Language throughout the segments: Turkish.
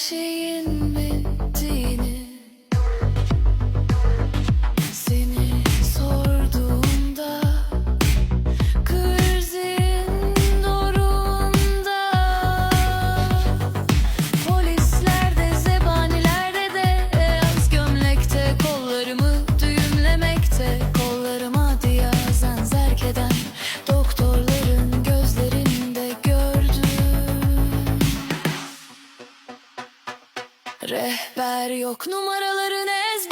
she in me? Rehber yok. Numaraların ezber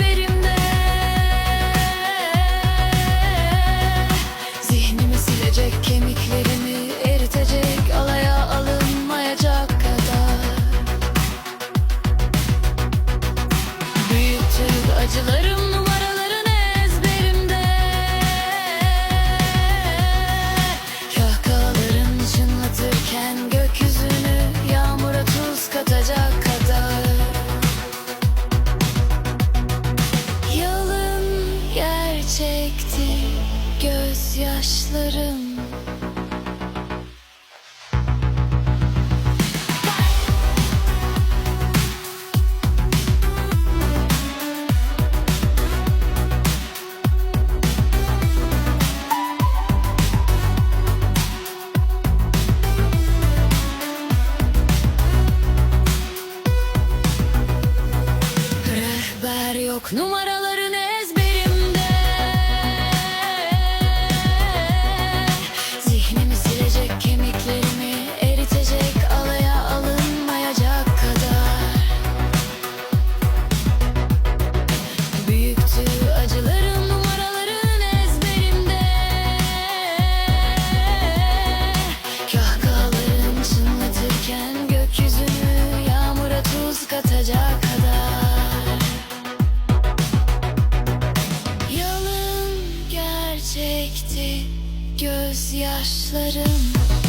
gözyaşlarım. Rehber yok numara batacak kadar. Yalın gerçekti gözyaşlarım.